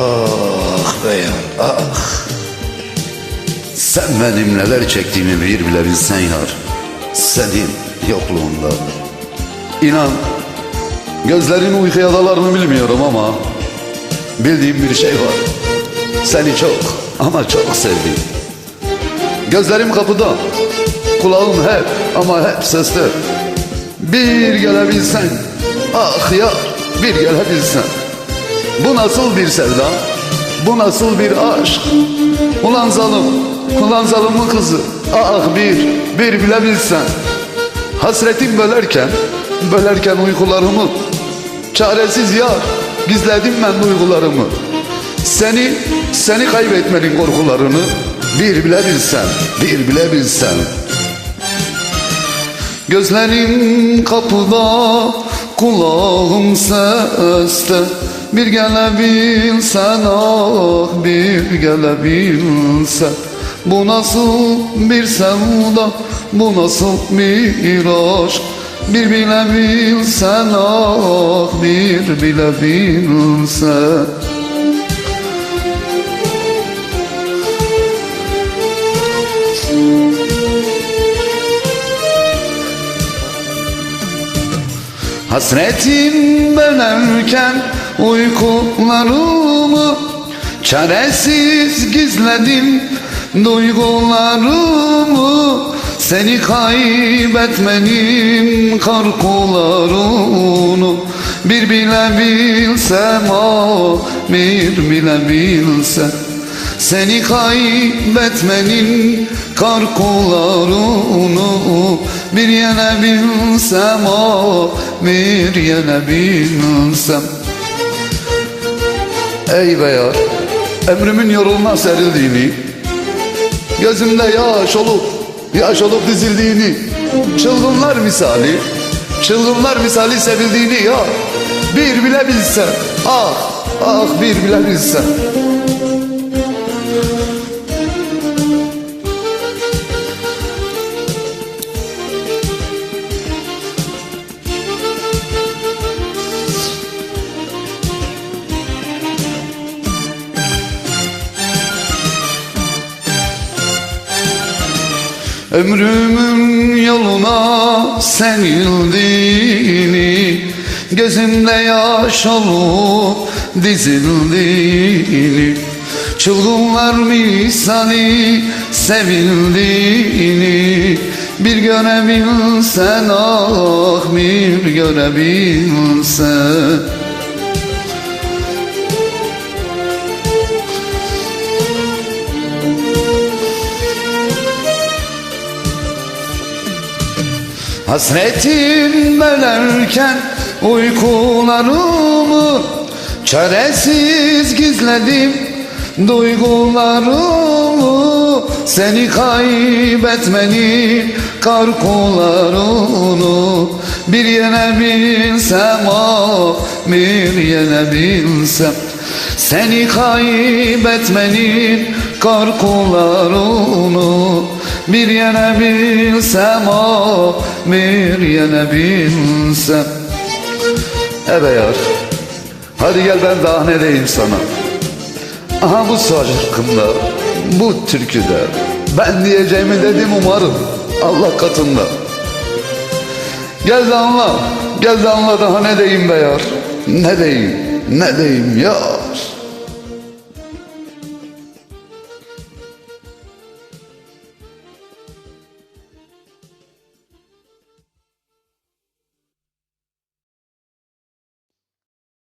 Ah beyan ah. Sen benim neler çektiğimi bir bile bilsen yar. Senin yokluğunda. İnan Gözlerin uykuya dalar mı bilmiyorum ama Bildiğim bir şey var. Seni çok ama çok sevdim. Gözlerim kapıda Kulağım hep ama hep seste Bir gelebilsen Ah ya bir gelebilsen Bu nasıl bir sevda? Bu nasıl bir aşk? Ulan zalim Ulan zalimin kızı. Ah bir bir bilebilsen. Hasretim bölerken Bölerken uykularımı. Çaresiz yar Gizledim ben duygularımı. Seni Seni kaybetmenin korkularını. Bir bilebilsen Bir bilebilsen. Gözlerim kapıda, kulağım seste Bir gelebilsen ah bir gelebilsen Bu nasıl bir sevda, bu nasıl bir aşk? Bir bilebilsen ah bir bilebilsen Hasretim belerken uykularımı Çaresiz gizledim duygularımı Seni kaybetmenin korkularını Bir bilebilsem ah bir bilebilsem seni kaybetmenin korkularını bir yenebilsem o bir yenebilsem Ey be yar ömrümün yoluna serildiğini Gözümde yaş olup yaş olup dizildiğini Çılgınlar misali çılgınlar misali sevildiğini ya Bir bilebilsem ah ah bir bilebilsem Ömrümün yoluna serildiğini Gözümde yaş olup dizildiğini Çılgınlar misali sevildiğini Bir görebilsen ah bir görebilsen Hasretim bölerken uykularımı Çaresiz gizledim duygularımı Seni kaybetmenin korkularını Bir yenebilsem ah bir yenebilsem Seni kaybetmenin korkularını bir yenebilsem ah bir yenebilsem Evet yar Hadi gel ben daha ne diyeyim sana? Aha bu şarkımda Bu türküde Ben diyeceğimi dedim umarım Allah katında. Gel de anla Gel de anla daha ne diyeyim be yar? Ne diyeyim ne diyeyim yar